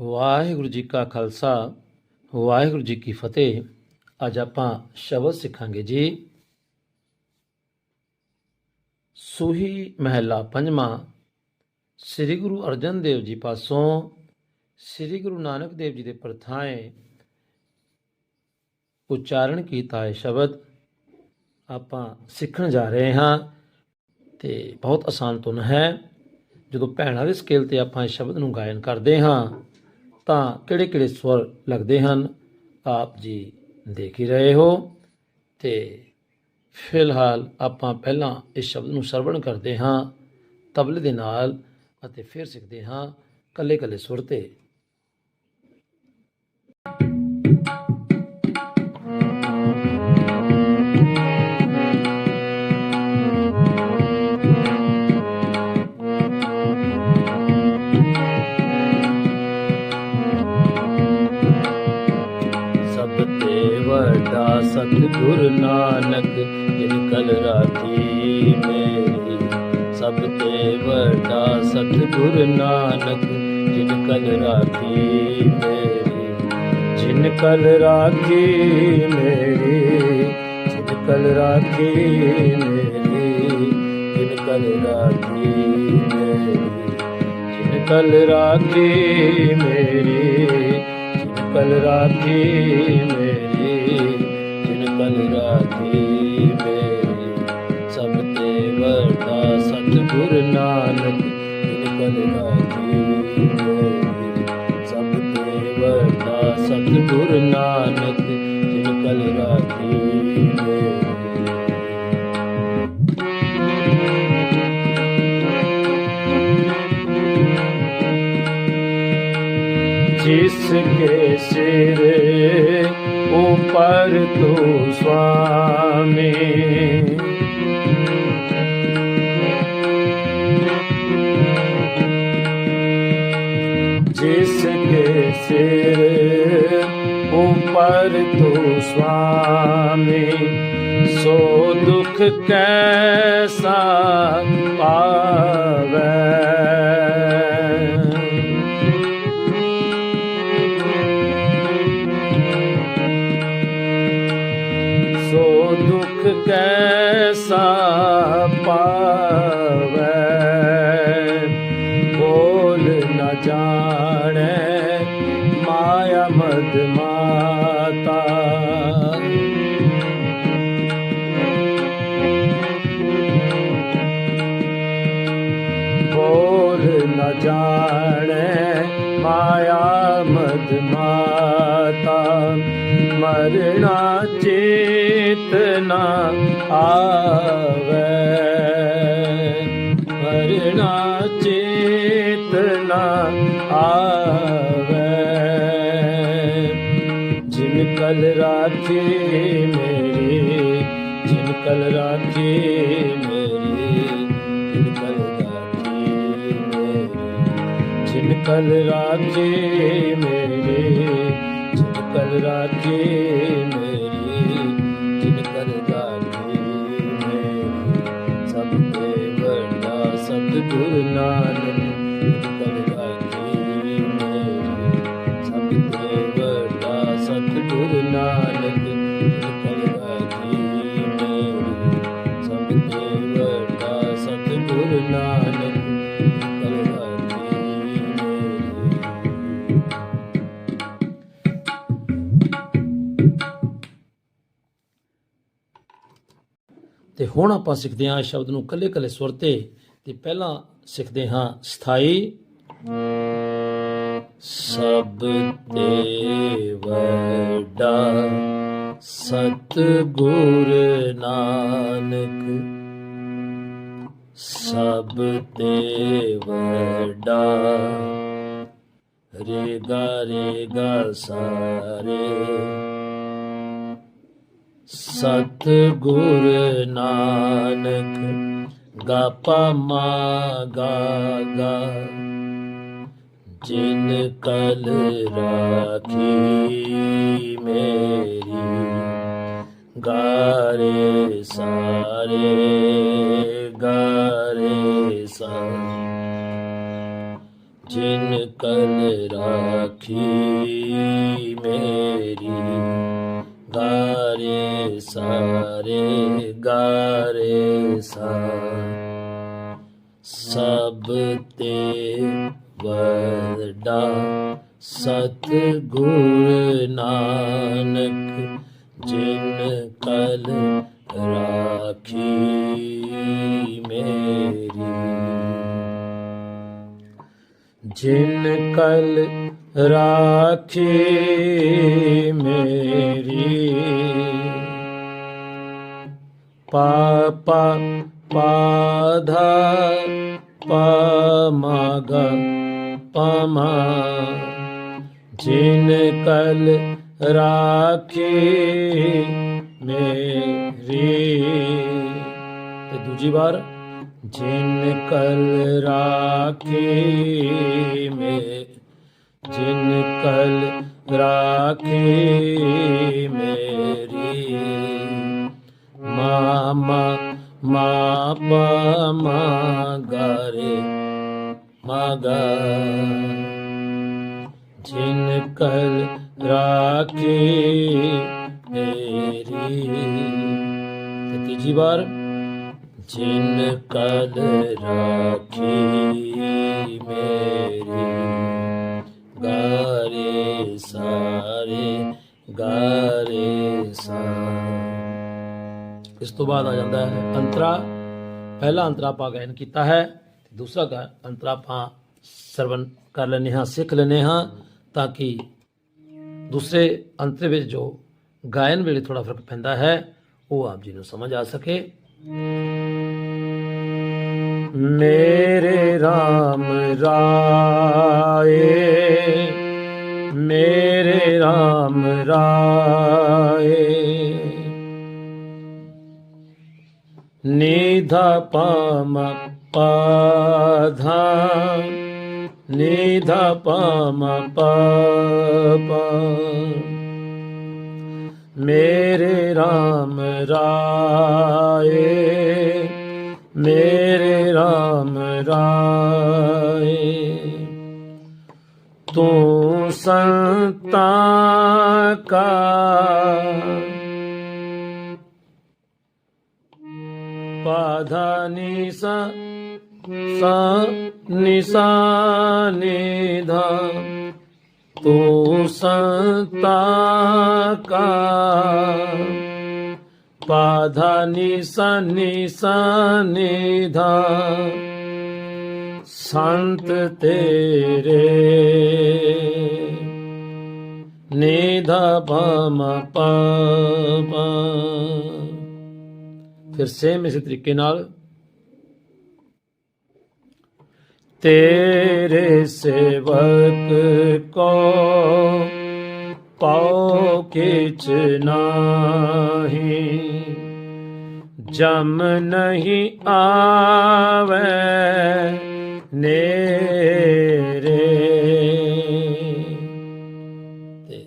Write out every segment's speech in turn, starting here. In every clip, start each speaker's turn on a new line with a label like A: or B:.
A: ਵਾਹਿਗੁਰੂ ਜੀ ਕਾ ਖਾਲਸਾ, ਵਾਹਿਗੁਰੂ ਜੀ ਕੀ ਫਤਿਹ। ਅੱਜ ਆਪਾਂ ਸ਼ਬਦ ਸਿੱਖਾਂਗੇ ਜੀ। ਸੂਹੀ ਮਹਿਲਾ ਪੰਜਵਾਂ, ਸ੍ਰੀ ਗੁਰੂ ਅਰਜਨ ਦੇਵ ਜੀ ਪਾਸੋਂ, ਸ੍ਰੀ ਗੁਰੂ ਨਾਨਕ ਦੇਵ ਜੀ ਦੇ ਪ੍ਰਥਾਏ ਉਚਾਰਨ ਕੀਤਾ ਹੈ ਸ਼ਬਦ ਆਪਾਂ ਸਿੱਖਣ ਜਾ ਰਹੇ ਹਾਂ ਤੇ ਬਹੁਤ ਆਸਾਨ ਧੁਨ ਹੈ। ਜਦੋਂ ਭੈਣਾਂ ਦੇ ਸਕੇਲ ਤੇ ਆਪਾਂ ਇਸ ਸ਼ਬਦ ਨੂੰ ਗਾਇਨ ਕਰਦੇ ਹਾਂ ਤਾਂ ਕਿਹੜੇ ਕਿਹੜੇ ਸਵਰ ਲੱਗਦੇ ਹਨ, ਆਪ ਜੀ ਦੇਖ ਹੀ ਰਹੇ ਹੋ। ਤੇ ਫਿਲਹਾਲ ਆਪਾਂ ਪਹਿਲਾਂ ਇਸ ਸ਼ਬਦ ਨੂੰ ਸਰਵਣ ਕਰਦੇ ਹਾਂ, ਤਬਲੇ ਦੇ ਨਾਲ ਅਤੇ ਫਿਰ ਸਿੱਖਦੇ ਹਾਂ ਕੱਲੇ ਕੱਲੇ ਸੁਰ ਤੇ। ਨਾਨਕ ਜਿਨ ਕਲ ਰਾਖੀ ਮੇਰੀ ਸਭ ਤੇ ਵੱਡਾ ਸਤਿਗੁਰ ਨਾਨਕ ਜਿਨ ਕਲ ਰਾਖੀ ਮੇਰੀ, ਜਿਨ ਕਲ ਰਾਖੀ ਮੇਰੀ, ਜਿਨ ਕਲ ਰਾਖੀ ਮੇਰੀ, ਜਿਨ ਕਲ ਰਾਖੀ ਮੇਰੀ, ਜਿਨ ਕਲ ਰਾਖੀ ਮੇਰੀ, ਜਿਨ ਕਲ ਰਾਖੀ ਮੇਰੀ, ਜਿਨ ਕਲ ਰਾਖੀ ਗੁਰ ਨਾਨਕ ਤਿਨ ਕਲਨਾ ਕੀ ਸਭ ਤੇ ਵਰਤਾ ਸਤਿਗੁਰ ਨਾਨਕ ਤਿਨ ਕਲ ਰਾਖੀ ਜਿਸ ਕੇ ਸਿਰ ਉਪਰ ਤੂੰ ਸੁਆਮੀ ਉਪਰ ਤੂੰ ਸਵਾਮੀ ਸੋ ਦੁਖ ਕੈਸਾ ਪਾਵੇ? ਸੋ ਦੁਖ ਕੈਸਾ ਪਾਵੇ? ਜਾਣੈ ਮਾਇਆ ਮਦ ਮਾਤਾ। ਮਰਣਾ ਚੇਤਨਾ ਆਵੇ। ਮਰਣਾ ਚੇਤਨਾ ਆਵੇ। ਜਿਨ ਕਲ ਰਾਖੀ ਮੇਰੀ, ਜਿਨ ਕਲ ਰਾਖੀ ਜਿਨ ਕਲ ਰਾਖੀ ਮੇਰੀ ਜਿਨ ਕਲ ਰਾਖੀ ਮੇਰੀ ਜਿਨ ਕਲ ਰਾਖੀ ਮੇਰੀ। ਸਭ ਤੇ ਵੱਡਾ ਸਤਿਗੁਰ ਨਾਨਕ ਤੇ ਹੁਣ ਆਪਾਂ ਸਿੱਖਦੇ ਹਾਂ ਸ਼ਬਦ ਨੂੰ ਕੱਲੇ ਕੱਲੇ ਸੁਰ ਤੇ ਤੇ ਪਹਿਲਾਂ ਸਿੱਖਦੇ ਹਾਂ ਸਥਾਈ। ਸਭ ਤੇ ਵੱਡਾ ਸਤਿਗੁਰ ਨਾਨਕ, ਸਭ ਤੇ ਵੱਡਾ ਰੇ ਗਾ ਰੇ ਗਾ ਸਾਰੇ। ਸਤਿਗੁਰ ਨਾਨਕ, ਗਾਪਾ ਮਾਗਾ ਗਾ। ਜਿਨ ਕਲ ਰਾਖੀ ਮੇਰੀ, ਗਾਰੇ ਸਾਰੇ, ਗਾਰੇ ਸਾ ਜਿਨ ਕਲ ਰਾਖੀ ਮੇਰੀ ਗਾਰੇ ਸਾਰੇ ਗਾਰੇ ਸਾ ਸਭ ਤੇ ਵਰਡਾ ਸਤਿਗੁਰ ਨਾਨਕ ਜਿਨ ਕਲ ਰਾਖੀ। ਜਿਨ ਕਲ ਰਾਖੀ ਮੇਰੀ ਪਾਪਾ ਪਾਧਾ ਪਮਗ ਪਮਾ ਜਿਨ ਕਲ ਰਾਖੀ ਮੇਰੀ ਤੇ ਦੂਜੀ ਵਾਰ ਜਿਨ ਕਲ ਰਾਖੀ ਮੇ ਜਿਨ ਕਲ ਰਾਖੀ ਮੇਰੀ ਮਾਮਾ ਮਾ ਪਾ ਮਾ ਗਰੇ ਮਗਾ ਜਿਨ ਕਲ ਰਾਖੀ ਮੇਰੀ ਤੇ ਤੀਜੀ ਵਾਰ ਜਿਨ ਕਲ ਰਾਖੀ ਮੇਰੀ ਗਾਰੇ ਸਾਰੇ ਗਾਰੇ ਸਾ ਇਸ ਤੋਂ ਬਾਅਦ ਆ ਜਾਂਦਾ ਹੈ ਅੰਤਰਾ ਪਹਿਲਾ ਅੰਤਰਾ ਆਪਾਂ ਗਾਇਨ ਕੀਤਾ ਹੈ ਤੇ ਦੂਸਰਾ ਗਾ- ਅੰਤਰਾ ਆਪਾਂ ਸਰਵਨ ਕਰ ਲੈਂਦੇ ਹਾਂ ਸਿੱਖ ਲੈਂਦੇ ਹਾਂ ਤਾਂ ਕਿ ਦੂਸਰੇ ਅੰਤਰੇ ਵਿੱਚ ਜੋ ਗਾਇਨ ਵੇਲੇ ਥੋੜਾ ਫ਼ਰਕ ਪੈਂਦਾ ਹੈ ਉਹ ਆਪ ਜੀ ਨੂੰ ਸਮਝ ਆ ਸਕੇ मेरे राम राये मेरे राम राये निधा पमपा ध निधा पापा। मेरे राम राये मेरे राम राये तू संता का पाधानी सा निशा निधा। ਤੂੰ ਸੰਤਾ ਕਾ ਪਾਧਾ ਨਿਸਾ ਨਿਸਾ ਨਿਧਾ ਸੰਤ ਤੇਰੇ ਨਿਧਾ ਪਮ ਪਾ ਪਾ ਫਿਰ ਸੇਮ ਇਸੇ ਤਰੀਕੇ ਨਾਲ ਤੇਰੇ ਸੇਵਕ ਕੋ ਪਾਉ ਕਿਛ ਨਾਹੀ। ਜਮ ਨਹੀਂ ਆਵੇ ਨੇਰੇ। ਤੇ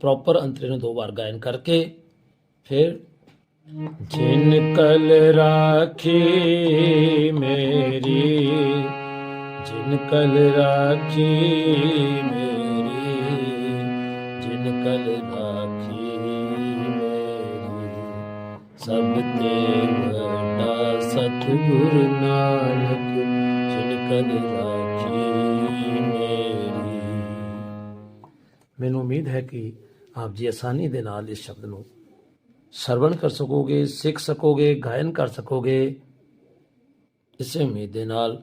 A: ਪ੍ਰੋਪਰ ਅੰਤਰੇ ਨੂੰ ਦੋ ਵਾਰ ਗਾਇਨ ਕਰਕੇ ਫਿਰ ਜਿਨ ਕਲ ਰਾਖੀ ਮੇਰੀ ਜਿਨ ਕਲ ਰਾਖੀ ਮੇਰੀ ਜਿਨ ਕਲ ਰਾਖੀ ਮੇਰੀ ਸਭ ਤੇ ਵੱਡਾ ਸਤਿਗੁਰ ਨਾਨਕ ਜਿਨ ਕਲ ਰਾਖੀ ਮੇਰੀ ਮੈਨੂੰ ਉਮੀਦ ਹੈ ਕਿ ਆਪ ਜੀ ਆਸਾਨੀ ਦੇ ਨਾਲ ਇਸ ਸ਼ਬਦ ਨੂੰ ਸਰਵਣ ਕਰ ਸਕੋਗੇ, ਸਿੱਖ ਸਕੋਗੇ, ਗਾਇਨ ਕਰ ਸਕੋਗੇ। ਇਸੇ ਉਮੀਦ ਦੇ ਨਾਲ